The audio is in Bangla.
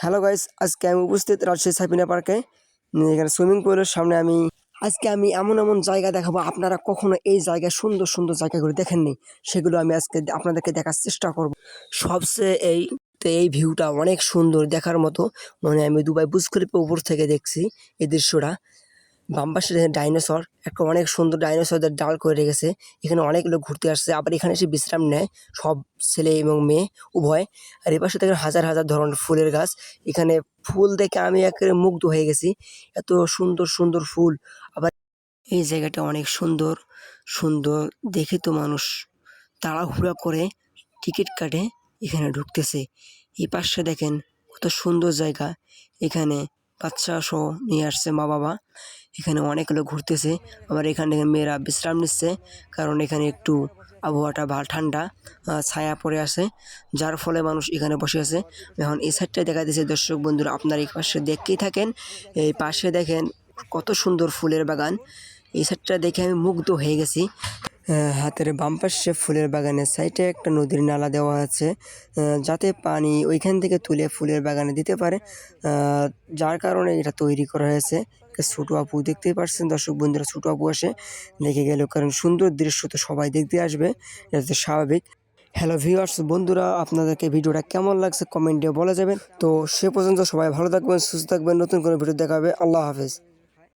হ্যালো গাইস, আজকে আমি উপস্থিত রাজশাহী সাপিনা পার্কে। এখানে সুইমিং পুলের সামনে আমি, আজকে আমি এমন এমন জায়গা দেখাবো, আপনারা কখনো এই জায়গায় সুন্দর সুন্দর জায়গাগুলো দেখেননি, সেগুলো আমি আজকে আপনাদেরকে দেখার চেষ্টা করব। সবচেয়ে এই, তো এই ভিউটা অনেক সুন্দর দেখার মতো মানে আমি দুবাই বুজ করে উপর থেকে দেখছি এই দৃশ্যটা। বাম পাশে ডাইনোসর, একটা অনেক সুন্দর ডাইনোসরদের ডাল করে রেখেছে। এখানে অনেক লোক ঘুরতে আসছে। আবার এখানে এসে বিশ্রাম নেয়। সব ছেলে এবং মেয়ে, উভয়। আর এপাশে দেখেন হাজার হাজার ধরনের ফুলের গাছ। এখানে ফুল দেখে আমি একেবারে মুগ্ধ হয়ে গেছি। এত সুন্দর সুন্দর ফুল। আবার এই জায়গাটা অনেক সুন্দর সুন্দর। দেখে তো মানুষ তাড়াহুড়া করে টিকিট কাটে, এখানে ঢুকতেছে। এই পাশে দেখেন কত সুন্দর জায়গা। এখানে বাচ্চা সহ নিয়ে আসছে মা বাবা এখানে অনেক লোক ঘুরতেছে। আবার এখানে মেয়েরা বিশ্রাম নিচ্ছে, কারণ এখানে একটু আবহাওয়াটা ভালো, ঠান্ডা ছায়া পড়ে আছে, যার ফলে মানুষ এখানে বসে আছে। এখন এই সাইডটাই দেখা দিচ্ছে দর্শক বন্ধুরা, আপনার এই পাশে দেখতেই থাকেন, এই পাশে দেখেন কত সুন্দর ফুলের বাগান। এই সাইডটা দেখে আমি মুগ্ধ হয়ে গেছি। হাতের বাম পাশে ফুলের বাগানের সাইডে একটা নদীর নালা দেওয়া আছে যাতে পানি ওইখান থেকে তুলে ফুলের বাগানে দিতে পারে। যার কারণে এটা তৈরি করা হয়েছে। ছোটো আপু দেখতেই পারছেন? দর্শক বন্ধুরা, ছোটো আপু আসে, দেখে গেল। কারণ সুন্দর দৃশ্য তো সবাই দেখতে আসবে, এটা স্বাভাবিক। হ্যালো ভিউয়ার্স বন্ধুরা, আপনাদেরকে ভিডিওটা কেমন লাগছে কমেন্টে বলা যাবেন। তো সে পর্যন্ত সবাই ভালো থাকবেন, সুস্থ থাকবেন। নতুন করে ভিডিও দেখাবে। আল্লাহ হাফেজ।